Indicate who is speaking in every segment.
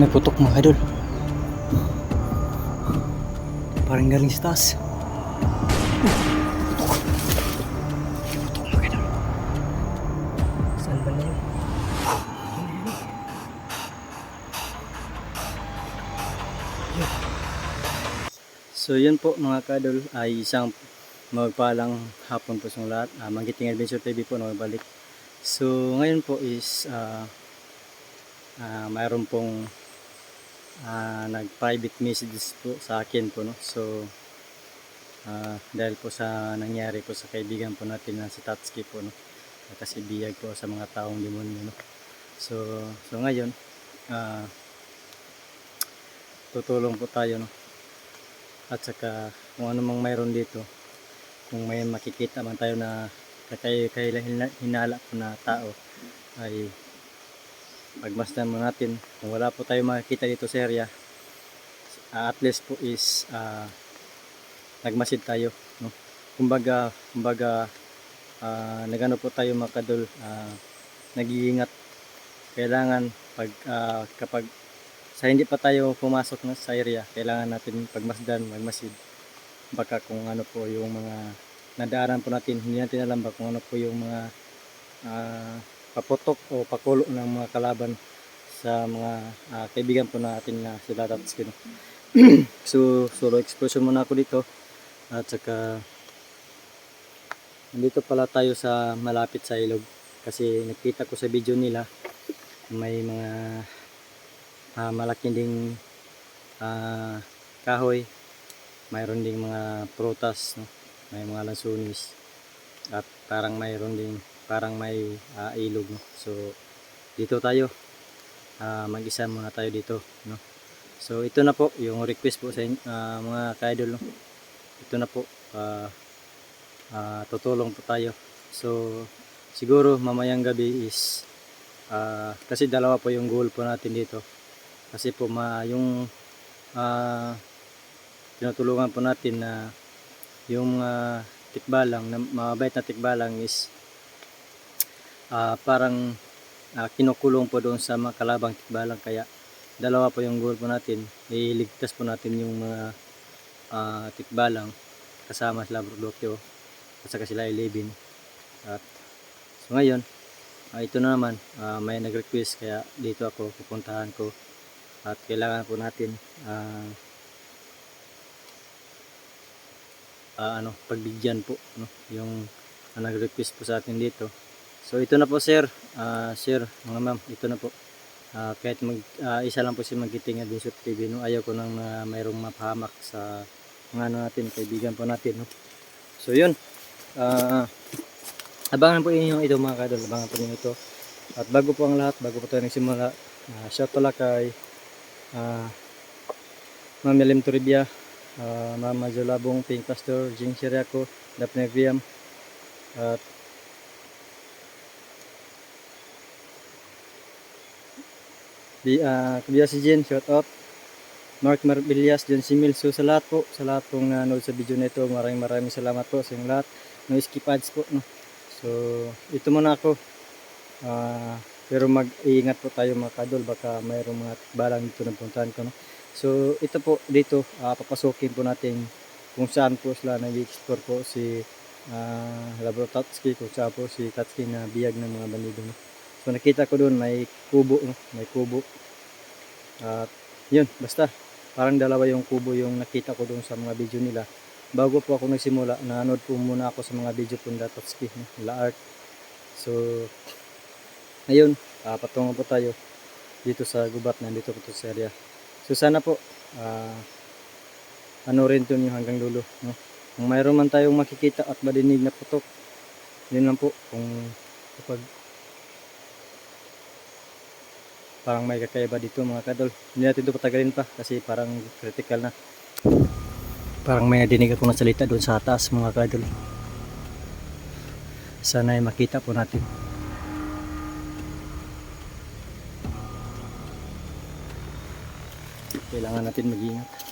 Speaker 1: May putok mga idol. Parang galing sa taas. Putok. Putok mga idol. Saan ba na yun? So yun po mga kadol ay isang magpalang hapon po sa lahat. Uh, Magiting Adventure TV po na balik. So ngayon po is ah ah, mayroon pong ah, nag-private messages po sa akin po no. So ah, dahil po sa nangyari po sa kaibigan po natin na si Tatsuki po no. Kasi biyag po sa mga taong demonyo no. So so ngayon ah tutulong po tayo no. At saka kung ano mang mayroon dito kung may makikita man tayo na kay kay hinala po na tao ay pagmasdan mo natin. Kung wala po tayo makikita dito sa area ah, at least po is ah, nagmasid tayo no? Kumbaga kumbaga ah, nagano po tayo makadol ah, nag-iingat. Kailangan pag ah, kapag sa hindi pa tayo pumasok na sa area kailangan natin pagmasdan magmasid. Baka kung ano po yung mga nadaanan po natin hindi natin alam ba kung ano po yung mga ah, paputok o pakulo ng mga kalaban sa mga ah, kaibigan po natin na sila Tatsuki no? so solo explosion muna ako dito at saka nandito pala tayo sa malapit sa ilog kasi nakita ko sa video nila may mga ah, malaking ding ah, kahoy mayroon ding mga prutas no? may mga lansunis at parang mayroon ding parang may ah, ilog no? so dito tayo Ah, mag-isa muna tayo dito no so ito na po yung request po sa inyo, ah, mga ka-idol no? ito na po ah, ah, tutulong po tayo so siguro mamayang gabi is ah, kasi dalawa po yung goal po natin dito kasi po ma yung ah, tinutulungan po natin na yung mga tikbalang, na mabait na tikbalang is ah, parang ah, kinukulong po doon sa mga kalabang tikbalang kaya dalawa po yung goal po natin. Iligtas po natin yung mga ah, tikbalang kasama sila Brudokyo at saka sila Ilibin at so ngayon ah, ito na naman ah, may nag-request kaya dito ako pupuntahan ko. At kailangan po natin ah, ah, ano pagbigyan po no yung ah, nag-request po sa atin dito so ito na po sir. Ah, sir mga ma'am ito na po. Ah, kahit mag, ah, isa lang po si Magiting din sa TV no? Ayaw ko nang ah, mayroong mapahamak sa mga ano natin kaibigan po natin no? So yun. Ah, abangan po inyo ito mga kadol abangan po ninyo ito. At bago po ang lahat bago po tayo nagsimula uh, shout pala kay ah, Ma'am Yalim Toribia uh, Mama Jolabong, Pink Pastor, Jing Siriaco, Daphne Viam, at uh, Kuya si Jen, shout out. Mark Marbillas, John Simil. So sa lahat po, sa lahat pong nanood sa video na ito, maraming maraming salamat po sa inyong lahat. No skip ads po. No? So ito muna ako. Ah, pero mag-iingat po tayo mga kadol, baka mayroong mga balang dito na puntahan ko. No? So ito po dito ah, papasukin po natin kung saan po sila nag-explore po si uh, Labro Tatsuki kung saan po si Tatsuki na biyag ng mga bandido. No? So nakita ko doon may kubo, no? may kubo. At yun, basta parang dalawa yung kubo yung nakita ko doon sa mga video nila. Bago po ako nagsimula, nanood po muna ako sa mga video po Tatsuki, no? nila art. So ngayon, ah, patungo po tayo dito sa gubat na dito po sa area. So sana po ah ano rin to yung hanggang dulo, no? Kung mayroon man tayong makikita at madinig na putok, yun lang po kung kapag parang may kakaiba dito mga kadol. Hindi natin ito patagalin pa kasi parang critical na. Parang may nadinig ako ng salita doon sa taas mga kadol. Sana ay makita po natin. Kailangan natin mag-ingat.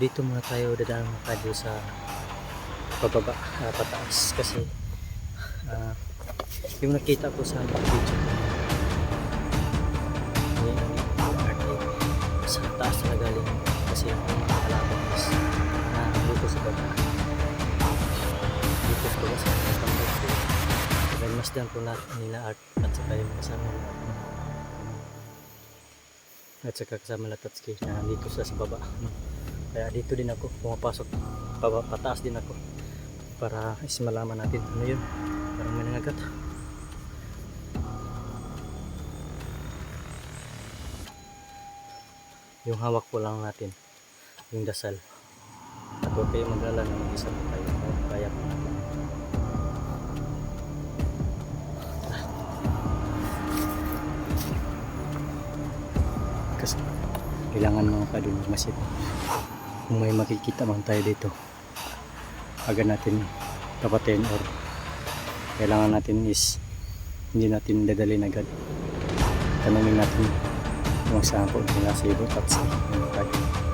Speaker 1: Dito muna tayo dadaan mga kadol sa pababa, ah, pataas. Kasi ah, yung nakita ko sa video sa taas na galing kasi yung mga kalaban is na dito sa baba. Dito sa baba sa mga tambay ko dahil masdan po natin nila art at saka yung kasama at saka kasama nila Tatsuki na nandito sa sa baba. no? Kaya dito din ako pumapasok. Pataas din ako. Para is malaman natin ano yun. Parang may nangagat. Yung hawak po lang natin yung dasal. At huwag kayo maglala na mag-isa po tayo. Kaya po kasi kailangan mga kadun masid kung may makikita man tayo dito agad natin tapatin or kailangan natin is hindi natin dadalhin agad. Tanongin natin kung saan po nila sa ibot at sa mga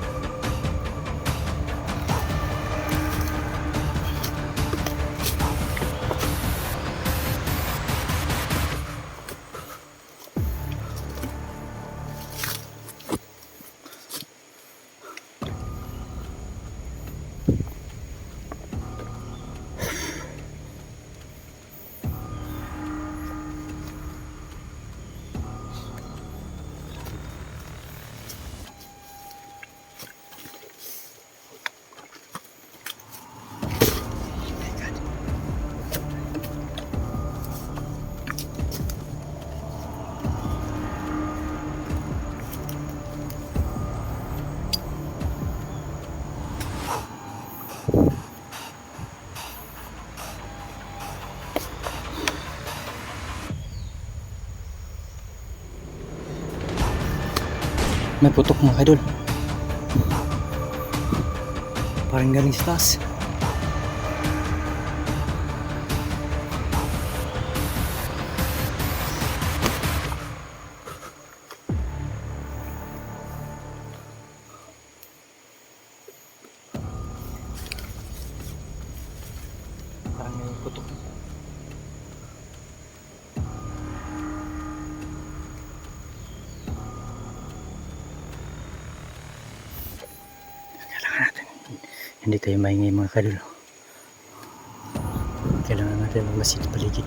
Speaker 1: May putok mga kadol. Parang galing sa taas. Tayo maingay mga kadulo kailangan natin magmasid paligid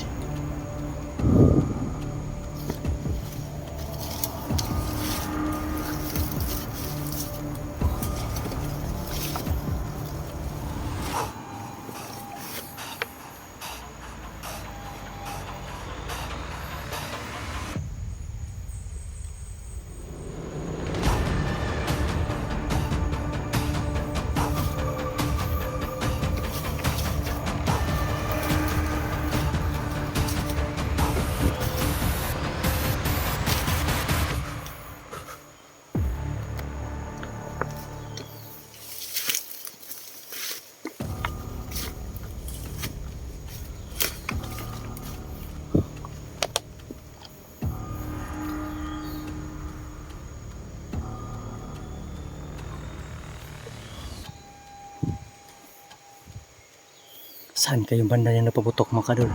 Speaker 1: saan kayong banda niya napaputok mga kadol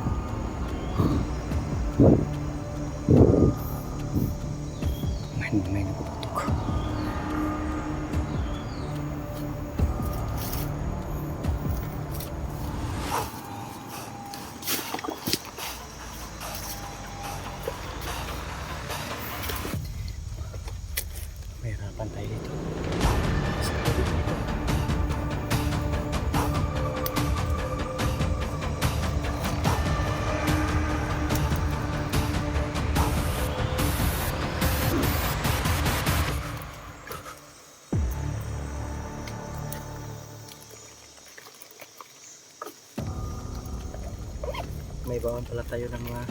Speaker 1: may bawang pala tayo ng mga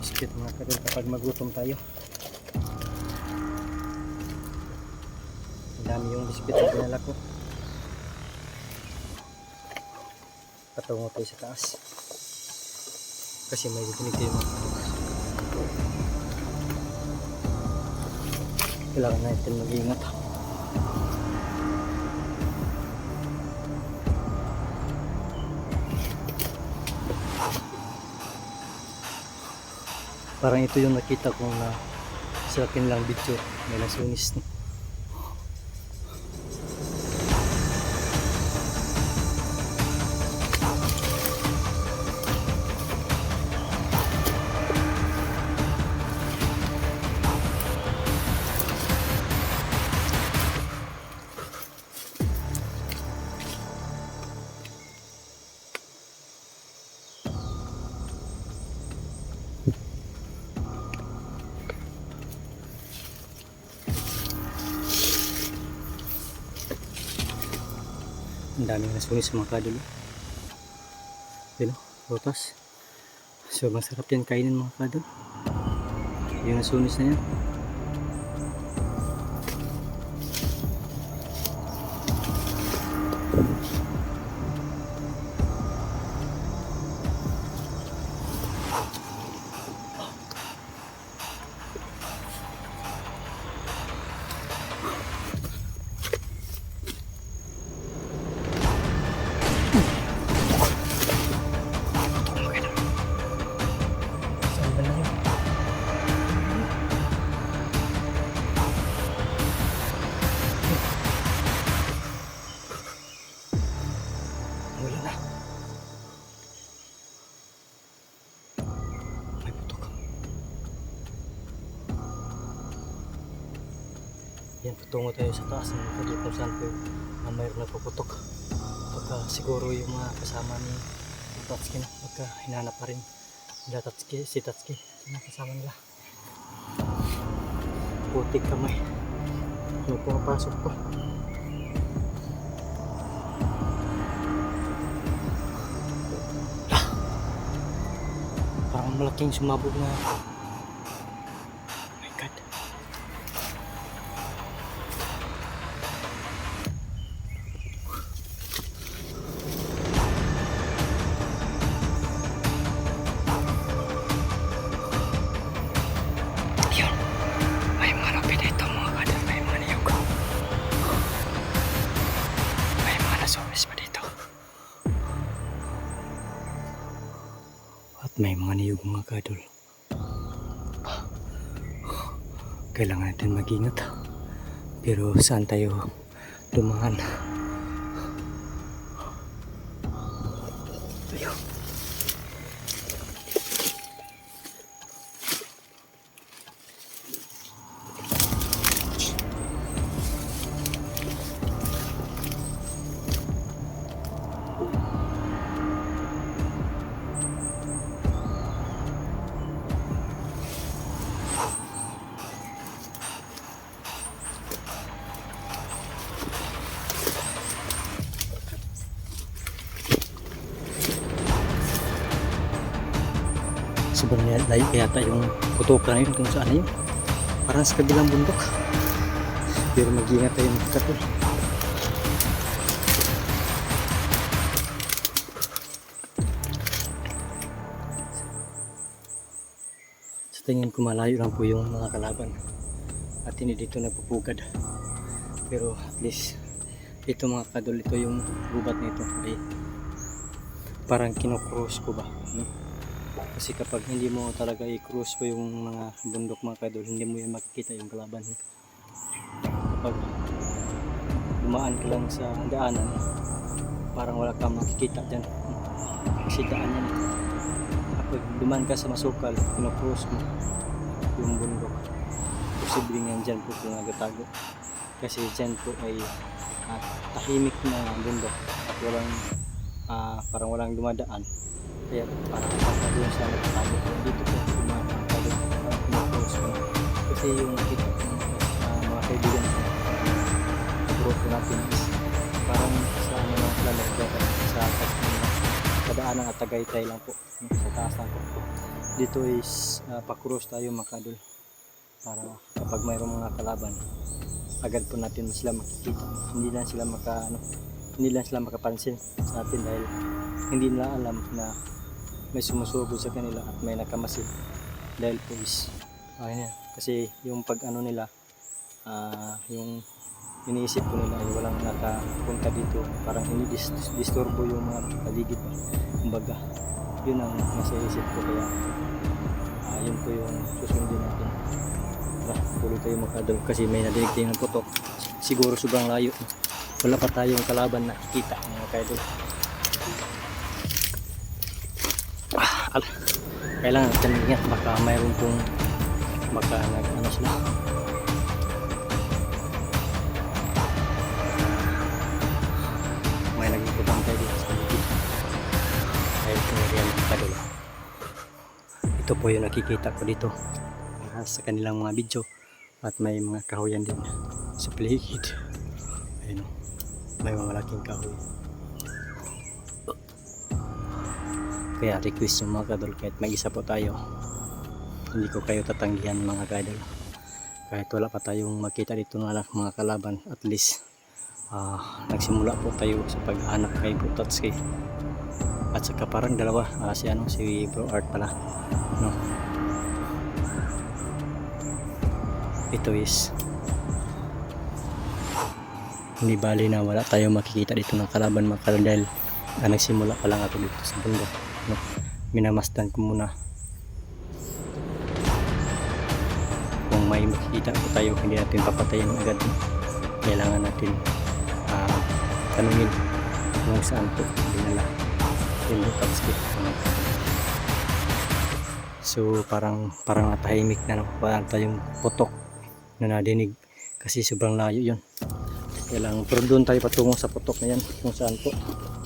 Speaker 1: biscuit mga kadol kapag magutom tayo. Ang dami yung biscuit na pinala ko. Patungo tayo sa taas. Kasi may dikinig tayo mga kailangan natin mag-ingat Parang ito yung nakita ko na sa kanilang video. May nasunis. Ang daming nasunis mga kadol. Yun o, rotas. So masarap yan kainin mga kadol. Yung nasunis na yan. Yan, tutungo tayo sa taas ng saan po na mayroon nagpuputok. Pagka siguro yung mga kasama ni Tatsuki na, pagka hinanap pa rin nila Tatsuki, si Tatsuki, sino kasama nila. Putik kamay. May pumapasok pa. Ah! Parang malaking sumabog na. May mga niyog mga kadol. Kailangan natin mag-ingat. Pero saan tayo dumaan? Sobrang layo yata yung putukan na yun kung saan yun. Parang sa kabilang bundok. Pero mag-iingat tayo mga katol. Sa tingin ko malayo lang po yung mga kalaban. At hindi dito nagpupugad. Pero at least ito mga kadol, ito yung gubat nito. Ay, parang kinocross ko ba? Hmm? Kasi kapag hindi mo talaga i-cross po yung mga bundok mga kadol, hindi mo yan makikita yung kalaban. Kapag dumaan ka lang sa daanan, parang wala kang makikita dyan. Kasi daan yan. Kapag dumaan ka sa masukal, pinocross mo yung bundok. Posibleng yan dyan po kung nagatago. Kasi dyan po ay ah, tahimik na bundok at walang ah, parang walang dumadaan. Kaya parang pagka doon sa nagtatago ko, dito po tumatalo, uh, pinapose ko. Kasi yung nakita ko uh, mga kaibigan ko, grupo natin is parang sa ano lang nagdata sa kadaanan at Tagaytay lang po, sa taas lang po. Dito is uh, pakross tayo makadol para kapag mayroong mga kalaban, agad po natin sila makikita. Hindi lang sila maka ano, hindi lang sila makapansin sa atin dahil hindi nila alam na may sumusubo sa kanila at may nakamasid dahil po is ayun yan. kasi yung pag ano nila ah, yung iniisip ko nila ay walang nakapunta dito parang hindi dis- disturbo yung mga paligid ba kumbaga yun ang nasa isip ko kaya ah, yun po yung tuloy tayo makadol kasi may nadinig tayo ng putok. Siguro sobrang layo. Wala pa tayong kalaban na kita mga kaidol. Ah, al kailangan natin ingat baka mayroon pong baka nag ano sila. May nagpuputang tayo dito sa paligid kahit kung riyan ng kadol ito po yung nakikita ko dito. Ah, sa kanilang mga video. At may mga kahoyan din. Sa paligid ayun o may mga malaking kahoy. Kaya request yung mga kadol kahit may isa po tayo hindi ko kayo tatanggihan mga kadol kahit wala pa tayong makita dito ng anak mga kalaban at least ah, nagsimula po tayo sa paghahanap kay Bro Tatsuki. At saka parang dalawa ah, si ano si Bro Art pala no? Ito is hindi bali na wala tayong makikita dito ng kalaban mga kadol dahil ah, nagsimula pa lang ako dito sa bundok. No? minamasdan ko muna. Kung may makikita po tayo hindi natin papatayin agad. Kailangan natin ah, tanungin kung saan po dinala yung Lutowski so parang parang natahimik na parang tayong putok na nadinig kasi sobrang layo yun kailangan pero doon tayo patungo sa putok na yan kung saan po.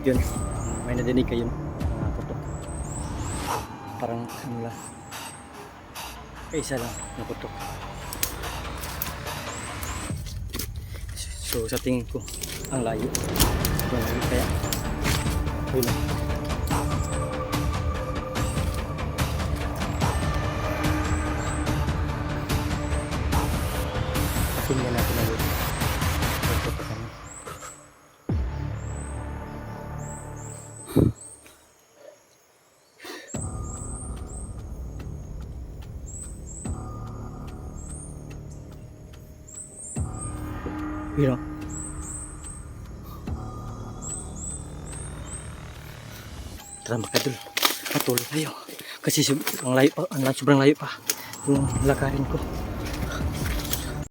Speaker 1: Yun. May nadinig kayo. Parang ano lang. Isa lang na putok. So sa tingin ko, ang layo. Ang layo kaya. Yun lang. Kasi sub- ang layo ang sobrang layo pa. Yung lakarin ko.